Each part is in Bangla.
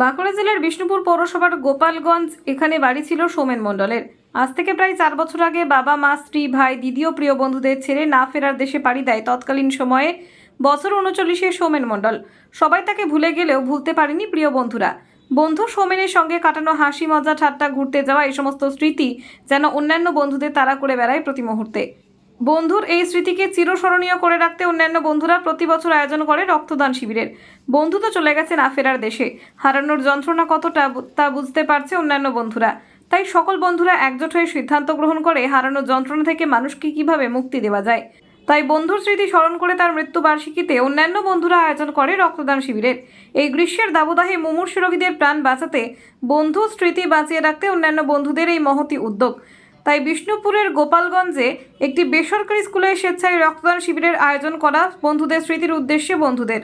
বাঁকুড়া জেলার বিষ্ণুপুর পৌরসভার গোপালগঞ্জ, এখানে বাড়ি ছিল সোমেন মণ্ডলের। আজ থেকে প্রায় চার বছর আগে বাবা, মা, স্ত্রী, ভাই, দিদি ও প্রিয় বন্ধুদের ছেড়ে না ফেরার দেশে পাড়ি দেয় তৎকালীন সময়ে বছর উনচল্লিশে সোমেন মণ্ডল। সবাই তাকে ভুলে গেলেও ভুলতে পারেনি প্রিয় বন্ধুরা। বন্ধু সোমেনের সঙ্গে কাটানো হাসি, মজা, ঠাট্টা, ঘুরতে যাওয়া এই সমস্ত স্মৃতি যেন অন্যান্য বন্ধুদের তাড়া করে বেড়ায় প্রতি মুহূর্তে। বন্ধুর এই স্মৃতিকে চিরস্মরণীয় করে রাখতে অন্যান্য বন্ধুরা প্রতি বছর আয়োজন করে রক্তদান শিবিরের। বন্ধু তো চলে গেছে না ফেরার দেশে। হারানোর যন্ত্রণা কতটা তা বুঝতে পারছে অন্যান্য বন্ধুরা। তাই সকল বন্ধুরা একজোট হয়ে সিদ্ধান্ত গ্রহণ করে হারানোর যন্ত্রণা থেকে মানুষকে কীভাবে মুক্তি দেওয়া যায়? তাই বন্ধুর স্মৃতি স্মরণ করে তার মৃত্যুবার্ষিকীতে অন্যান্য বন্ধুরা আয়োজন করে রক্তদান শিবিরের। এই গ্রীষ্মের দাবদাহে মুমূর্ষু রোগীদের প্রাণ বাঁচাতে বন্ধু স্মৃতি বাঁচিয়ে রাখতে অন্যান্য বন্ধুদের এই মহতি উদ্যোগ। তাই বিষ্ণুপুরের গোপালগঞ্জে একটি বেসরকারি স্কুলে স্বেচ্ছায় রক্তদান শিবিরের আয়োজন করা বন্ধুদের স্মৃতির উদ্দেশ্যে বন্ধুদের।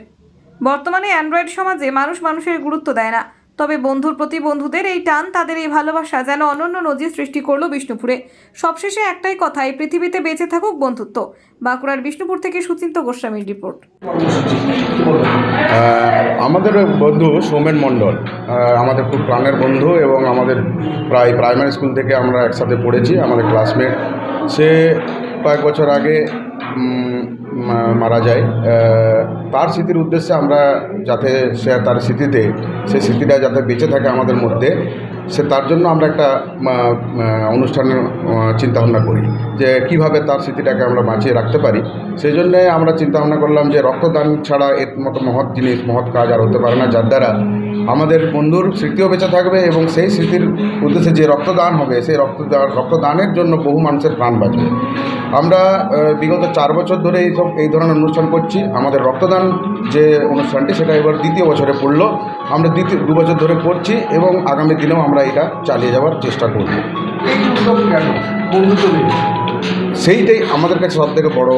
বর্তমানে অ্যান্ড্রয়েড সমাজে মানুষ মানুষের গুরুত্ব দেয় না। তবে বন্ধুর প্রতি বন্ধুদের এই টান, তাদের এই ভালোবাসা যেন অনন্য নজির সৃষ্টি করল বিষ্ণুপুরে। সবশেষে একটাই কথা, এই পৃথিবীতে বেঁচে থাকুক বন্ধুত্ব। বাঁকুড়ার বিষ্ণুপুর থেকে সুচিন্ত গোস্বামীর রিপোর্ট। আমাদের বন্ধু সৌমেন মণ্ডল আমাদের খুব প্রাণের বন্ধু এবং আমাদের প্রায় প্রাইমারি স্কুল থেকে আমরা একসাথে পড়েছি, আমাদের ক্লাসমেট। সে কয়েক বছর আগে মারা যায়। তার স্মৃতির উদ্দেশ্যে আমরা যাতে সে তার স্মৃতিতে, সে স্মৃতিটা যাতে বেঁচে থাকে আমাদের মধ্যে, সে তার জন্য আমরা একটা অনুষ্ঠানের চিন্তা ভাবনা করি যে কীভাবে তার স্মৃতিটাকে আমরা বাঁচিয়ে রাখতে পারি। সেই জন্যে আমরা চিন্তা ভাবনা করলাম যে রক্তদান ছাড়া এর মতো মহৎ জিনিস, মহৎ কাজ আর হতে পারে না, যার দ্বারা আমাদের বন্ধুর স্মৃতিও বেঁচে থাকবে এবং সেই স্মৃতির উদ্দেশ্যে যে রক্তদান হবে, সেই রক্তদান রক্তদানের জন্য বহু মানুষের প্রাণ বাঁচবে। আমরা বিগত চার বছর ধরে এই সব এই ধরনের অনুষ্ঠান করছি। আমাদের রক্তদান যে অনুষ্ঠানটি, সেটা এবার দ্বিতীয় বছরে পড়ল। আমরা দ্বিতীয় দু বছর ধরে করছি এবং আগামী দিনেও আমরা এটা চালিয়ে যাওয়ার চেষ্টা করব। বন্ধুত্ব সেইটাই আমাদের কাছে সব থেকে বড়ো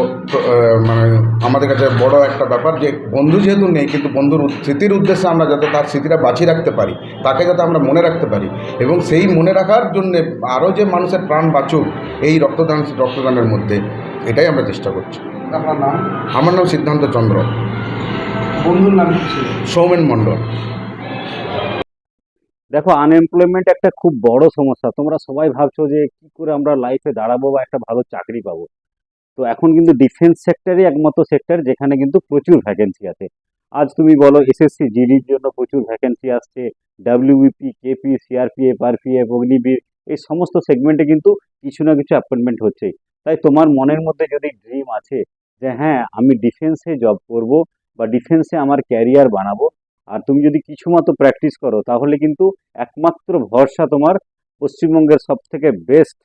মানে আমাদের কাছে বড় একটা ব্যাপার যে বন্ধু যেহেতু নেই কিন্তু বন্ধুর স্মৃতির উদ্দেশ্যে আমরা যাতে তার স্মৃতিটা বাঁচিয়ে রাখতে পারি তাকে যাতে আমরা মনে রাখতে পারি এবং সেই মনে রাখার জন্য আরও যে মানুষের প্রাণ বাঁচুক এই রক্তদান রক্তদানের মধ্যে এটাই আমরা চেষ্টা করছি। আপনার নাম? আমার নাম সিদ্ধান্ত চন্দ্র। বন্ধুর নাম সৌমেন মণ্ডল। দেখো আনএমপ্লয়মেন্ট একটা খুব বড় সমস্যা। তোমরা সবাই ভাবছ যে কি করে আমরা লাইফে দাঁড়াবো বা একটা ভালো চাকরি পাবো। তো এখন কিন্তু ডিফেন্স সেক্টরই একমাত্র সেক্টর যেখানে কিন্তু প্রচুর ভ্যাকেন্সি আছে। আজ তুমি বলো এসএসসি জিডির জন্য প্রচুর ভ্যাকেন্সি আসছে। WBP KP CRPF RPF Agniveer, এই সমস্ত সেগমেন্টে কিন্তু কিছু না কিছু অ্যাপয়েন্টমেন্ট হচ্ছেই। তাই তোমার মনের মধ্যে যদি ড্রিম আছে যে হ্যাঁ আমি ডিফেন্সে জব করব বা ডিফেন্সে আমার ক্যারিয়ার বানাবো আর তুমি যদি কিছু মতো প্র্যাকটিস করো, তাহলে কিন্তু একমাত্র ভরসা তোমার পশ্চিমবঙ্গের সব থেকে best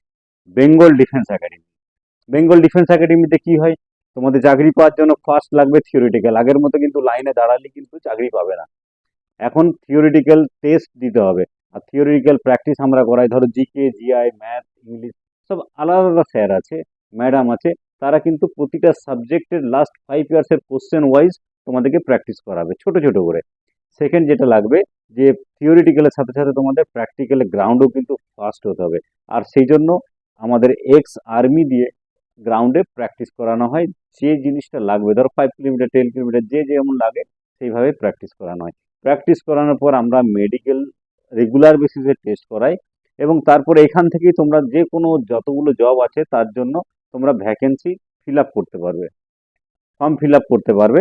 Bengal defence academy Bengal defence একাডেমিতে কি হয়? তোমাদের চাকরি পাওয়ার জন্য ফার্স্ট লাগবে থিওরিটিক্যাল আগের মতো কিন্তু লাইনে দাঁড়ালে কিন্তু চাকরি পাবে না। এখন থিওরিটিক্যাল টেস্ট দিতে হবে। আর থিওরিটিক্যাল প্র্যাকটিস আমরা করাই। ধরো জিকে জিআই ম্যাথ ইংলিশ সব আলাদা আলাদা স্যার আছে ম্যাডাম আছে। তারা কিন্তু প্রতিটা সাবজেক্টের লাস্ট ফাইভ ইয়ার্সের কোশ্চেন ওয়াইজ তোমাদেরকে প্র্যাকটিস করাবে, ছোট ছোট করে। সেকেন্ড যেটা লাগবে, যে থিওরিটিক্যালের সাথে সাথে তোমাদের প্র্যাকটিক্যালের গ্রাউন্ডও কিন্তু ফাস্ট হতে হবে। আর সেই জন্য আমাদের এক্স আর্মি দিয়ে গ্রাউন্ডে প্র্যাকটিস করানো হয়। যে জিনিসটা লাগবে, ধরো ফাইভ কিলোমিটার টেন কিলোমিটার যে যেমন লাগে, সেইভাবে প্র্যাকটিস করানো হয়। প্র্যাকটিস করানোর পর আমরা মেডিকেল রেগুলার বেসিসে টেস্ট করাই এবং তারপর এখান থেকেই তোমরা যে কোনো যতগুলো জব আছে, তার জন্য তোমরা ভ্যাকেন্সি ফিল আপ করতে পারবে। ফর্ম ফিল আপ করতে পারবে।